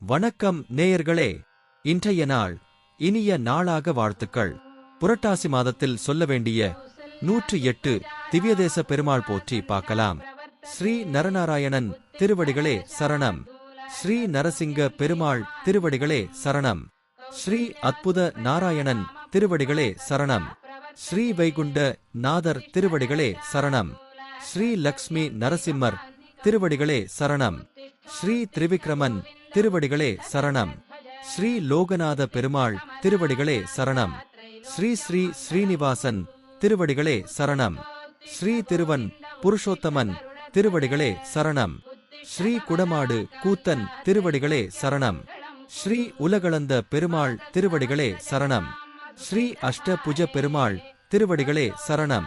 வணக்கம் நேயர்களே இன்றைய நாள் இனிய நாளாக வாழ்த்துக்கள். புரட்டாசி மாதத்தில் சொல்ல வேண்டிய நூற்று எட்டு திவ்யதேச பெருமாள் போற்றி பார்க்கலாம். ஸ்ரீ நரநாராயணன் திருவடிகளே சரணம். ஸ்ரீ நரசிங்க பெருமாள் திருவடிகளே சரணம். ஸ்ரீ அற்புத நாராயணன் திருவடிகளே சரணம். ஸ்ரீ வைகுண்ட நாதர் திருவடிகளே சரணம். ஸ்ரீ லக்ஷ்மி நரசிம்மர் திருவடிகளே சரணம். ஸ்ரீ திரிவிக்ரமன் திருவடிகளே சரணம். ஸ்ரீ லோகநாத பெருமாள் திருவடிகளே சரணம். ஸ்ரீ ஸ்ரீ ஸ்ரீனிவாசன் திருவடிகளே சரணம். ஸ்ரீ திருவன் புருஷோத்தமன் திருவடிகளே சரணம். ஸ்ரீ குடமாடு கூத்தன் திருவடிகளே சரணம். ஸ்ரீ உலகளந்த பெருமாள் திருவடிகளே சரணம். ஸ்ரீ அஷ்டபுஜ பெருமாள் திருவடிகளே சரணம்.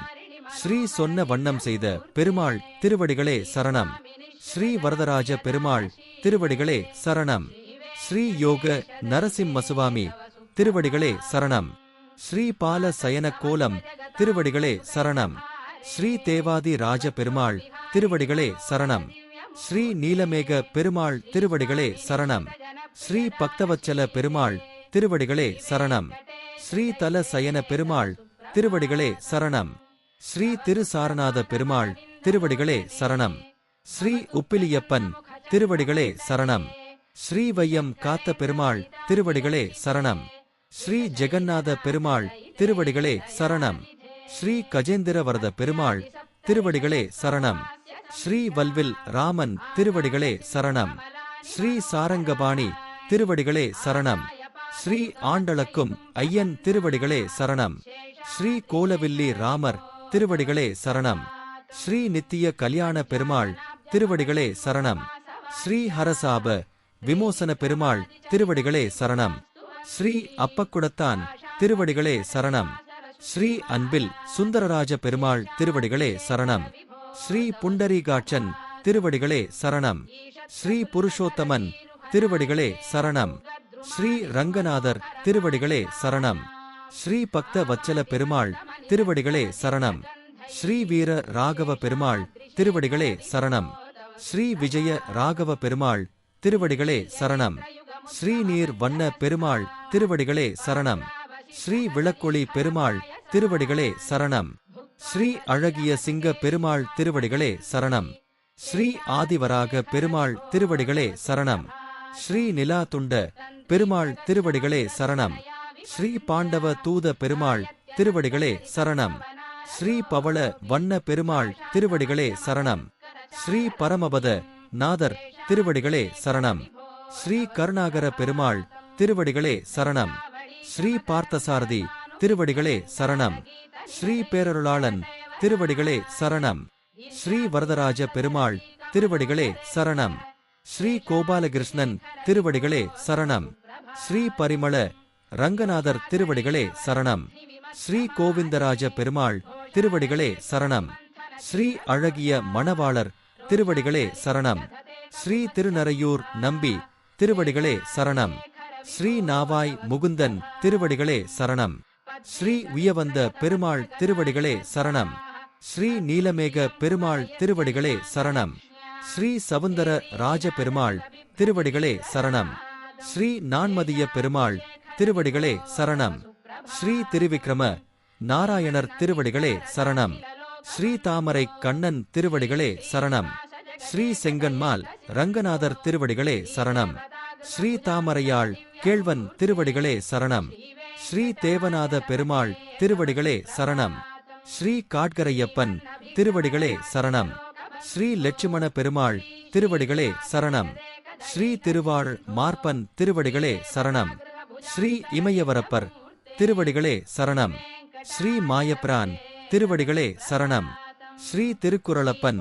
ஸ்ரீ சொன்ன வண்ணம் செய்த பெருமாள் திருவடிகளே சரணம். ஸ்ரீ வரதராஜ பெருமாள் திருவடிகளே சரணம். ஸ்ரீ யோக நரசிம்மசுவாமி திருவடிகளே சரணம். ஸ்ரீ பால சயன கோலம் திருவடிகளே சரணம். ஸ்ரீ தேவாதி ராஜ பெருமாள் திருவடிகளே சரணம். ஸ்ரீ நீலமேக பெருமாள் திருவடிகளே சரணம். ஸ்ரீ பக்தவச்சல பெருமாள் திருவடிகளே சரணம். ஸ்ரீ தல சயன பெருமாள் திருவடிகளே சரணம். ஸ்ரீ திருசாரநாத பெருமாள் திருவடிகளே சரணம். ஸ்ரீ உப்பிலியப்பன் திருவடிகளே சரணம். ஸ்ரீ வையம் காத்த பெருமாள் திருவடிகளே சரணம். ஸ்ரீ ஜெகநாத பெருமாள் திருவடிகளே சரணம். ஸ்ரீ கஜேந்திரவரத பெருமாள் திருவடிகளே சரணம். ஸ்ரீ வல்வில் ராமன் திருவடிகளே சரணம். ஸ்ரீ சாரங்கபாணி திருவடிகளே சரணம். ஸ்ரீ ஆண்டளக்கும் ஐயன் திருவடிகளே சரணம். ஸ்ரீ கோலவில்லி ராமர் திருவடிகளே சரணம். ஸ்ரீ நித்திய கல்யாண பெருமாள் திருவடிகளே சரணம். ஸ்ரீ ஹரசாப விமோசன பெருமாள் திருவடிகளே சரணம். ஸ்ரீ அப்பக்குடத்தான் திருவடிகளே சரணம். ஸ்ரீ அன்பில் சுந்தரராஜ பெருமாள் திருவடிகளே சரணம். ஸ்ரீ புண்டரீகாட்சன் திருவடிகளே சரணம். ஸ்ரீ புருஷோத்தமன் திருவடிகளே சரணம். ஸ்ரீ ரங்கநாதர் திருவடிகளே சரணம். ஸ்ரீ பக்த வச்சல பெருமாள் திருவடிகளே சரணம். ஸ்ரீ வீர ராகவ பெருமாள் திருவடிகளே சரணம். ஸ்ரீ விஜய ராகவ பெருமாள் திருவடிகளே சரணம். ஸ்ரீநீர் வண்ண பெருமாள் திருவடிகளே சரணம். ஸ்ரீ விளக்கொளி பெருமாள் திருவடிகளே சரணம். ஸ்ரீ அழகிய சிங்க பெருமாள் திருவடிகளே சரணம். ஸ்ரீ ஆதிவராக பெருமாள் திருவடிகளே சரணம். ஸ்ரீ நிலா துண்ட பெருமாள் திருவடிகளே சரணம். ஸ்ரீ பாண்டவ தூத பெருமாள் திருவடிகளே சரணம். ஸ்ரீ பவள வண்ண பெருமாள் திருவடிகளே சரணம். ஸ்ரீ பரமபத நாதர் திருவடிகளே சரணம். ஸ்ரீ கருணாகர பெருமாள் திருவடிகளே சரணம். ஸ்ரீ பார்த்தசாரதி திருவடிகளே சரணம். ஸ்ரீ பேரருளாளன் திருவடிகளே சரணம். ஸ்ரீ வரதராஜ பெருமாள் திருவடிகளே சரணம். ஸ்ரீ கோபாலகிருஷ்ணன் திருவடிகளே சரணம். ஸ்ரீ பரிமள ரங்கநாதர் திருவடிகளே சரணம். ஸ்ரீ கோவிந்தராஜ பெருமாள் திருவடிகளே சரணம். ஸ்ரீ அழகிய மணவாளர் திருவடிகளே சரணம். ஸ்ரீ திருநரையூர் நம்பி திருவடிகளே சரணம். ஸ்ரீ நாவாய் முகுந்தன் திருவடிகளே சரணம். ஸ்ரீ உயவந்த பெருமாள் திருவடிகளே சரணம். ஸ்ரீ நீலமேக பெருமாள் திருவடிகளே சரணம். ஸ்ரீ சவுந்தர ராஜ பெருமாள் திருவடிகளே சரணம். ஸ்ரீ நான்மதிய பெருமாள் திருவடிகளே சரணம். ஸ்ரீ திருவிக்ரம நாராயணர் திருவடிகளே சரணம். ஸ்ரீ தாமரை கண்ணன் திருவடிகளே சரணம். ஸ்ரீ செங்கன்மால் ரங்கநாதர் திருவடிகளே சரணம். ஸ்ரீ தாமரையாள் கேழ்வன் திருவடிகளே சரணம். ஸ்ரீ தேவநாத பெருமாள் திருவடிகளே சரணம். ஸ்ரீ காட்கரையப்பன் திருவடிகளே சரணம். ஸ்ரீ லட்சுமண பெருமாள் திருவடிகளே சரணம். ஸ்ரீ திருவாள் மார்பன் திருவடிகளே சரணம். ஸ்ரீ இமயவரப்பர் திருவடிகளே சரணம். ஸ்ரீ மாயப்பிரான் திருவடிகளே சரணம். ஸ்ரீ திருக்குறளப்பன்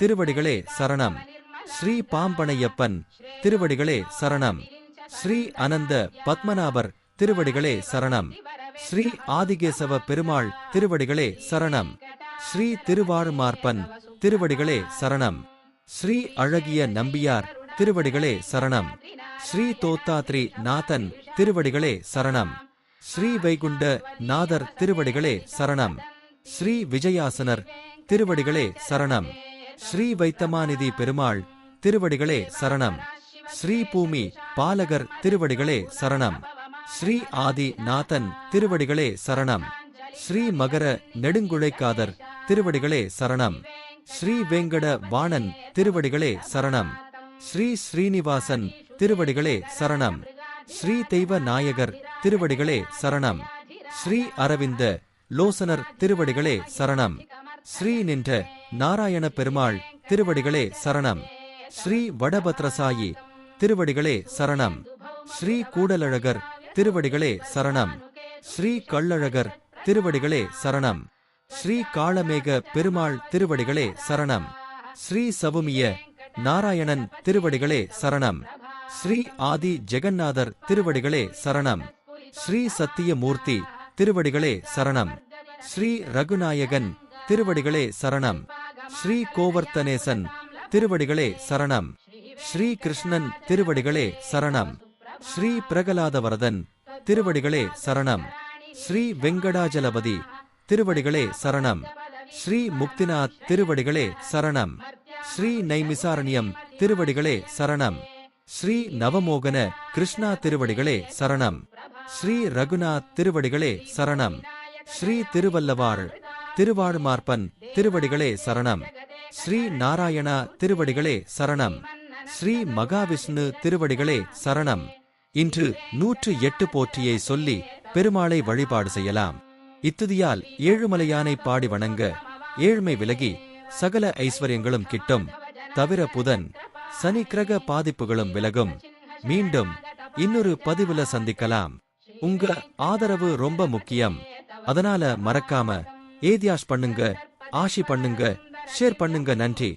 திருவடிகளே சரணம். ஸ்ரீ பாம்பனையப்பன் திருவடிகளே சரணம். ஸ்ரீ அனந்த பத்மநாபர் திருவடிகளே சரணம். ஸ்ரீ ஆதிகேசவ பெருமாள் திருவடிகளே சரணம். ஸ்ரீ திருவாழ்மார்பன் திருவடிகளே சரணம். ஸ்ரீ அழகிய நம்பியார் திருவடிகளே சரணம். ஸ்ரீ தோத்தாத்ரி நாதன் திருவடிகளே சரணம். ஸ்ரீ வைகுண்ட நாதர் திருவடிகளே சரணம். ஸ்ரீ விஜயாசனர் திருவடிகளே சரணம். ஸ்ரீ வைத்தமாநிதி பெருமாள் திருவடிகளே சரணம். ஸ்ரீ பூமி பாலகர் திருவடிகளே சரணம். ஸ்ரீ ஆதி நாதன் திருவடிகளே சரணம். ஸ்ரீ மகர நெடுங்குழைக்காதர் திருவடிகளே சரணம். ஸ்ரீ வேங்கட வாணன் திருவடிகளே சரணம். ஸ்ரீ ஸ்ரீனிவாசன் திருவடிகளே சரணம். ஸ்ரீ தெய்வ நாயகர் திருவடிகளே சரணம். ஸ்ரீ அரவிந்த லோசனர் திருவடிகளே சரணம். ஸ்ரீ நின்ற நாராயண பெருமாள் திருவடிகளே சரணம். ஸ்ரீ வடபத்ரசாயி திருவடிகளே சரணம். ஸ்ரீ கூடலழகர் திருவடிகளே சரணம். ஸ்ரீ கள்ளழகர் திருவடிகளே சரணம். ஸ்ரீ காளமேக பெருமாள் திருவடிகளே சரணம். ஸ்ரீ சவுமிய நாராயணன் திருவடிகளே சரணம். ஸ்ரீ ஆதி ஜெகநாதர் திருவடிகளே சரணம். ஸ்ரீ சத்தியமூர்த்தி திருவடிகளே சரணம். ஸ்ரீ ரகுநாயகன் திருவடிகளே சரணம். ஸ்ரீ கோவர்த்தனேசன் திருவடிகளே சரணம். ஸ்ரீ கிருஷ்ணன் திருவடிகளே சரணம். ஸ்ரீ பிரகலாதவரதன் திருவடிகளே சரணம். ஸ்ரீ வெங்கடாஜலபதி திருவடிகளே சரணம். ஸ்ரீ முக்திநாத் திருவடிகளே சரணம். ஸ்ரீ நைமிசாரண்யம் திருவடிகளே சரணம். ஸ்ரீ நவமோகன கிருஷ்ணா திருவடிகளே சரணம். ஸ்ரீ ரகுநாத் திருவடிகளே சரணம். ஸ்ரீ திருவல்லவாள் திருவாழ்மார்பன் திருவடிகளே சரணம். ஸ்ரீ நாராயணா திருவடிகளே சரணம். ஸ்ரீ மகாவிஷ்ணு திருவடிகளே சரணம். இன்று நூற்று எட்டு போற்றியை சொல்லி பெருமாளை வழிபாடு செய்யலாம். இத்துதியால் ஏழுமலையானை பாடி வணங்க ஏழ்மை விலகி சகல ஐஸ்வர்யங்களும் கிட்டும். தவிர புதன் சனி கிரக பாதிப்புகளும் விலகும். மீண்டும் இன்னொரு பதிவுல சந்திக்கலாம். உங்க ஆதரவு ரொம்ப முக்கியம். அதனால மறக்காம ஏதியாஸ் பண்ணுங்க ஆஷி பண்ணுங்க ஷேர் பண்ணுங்க நன்றி.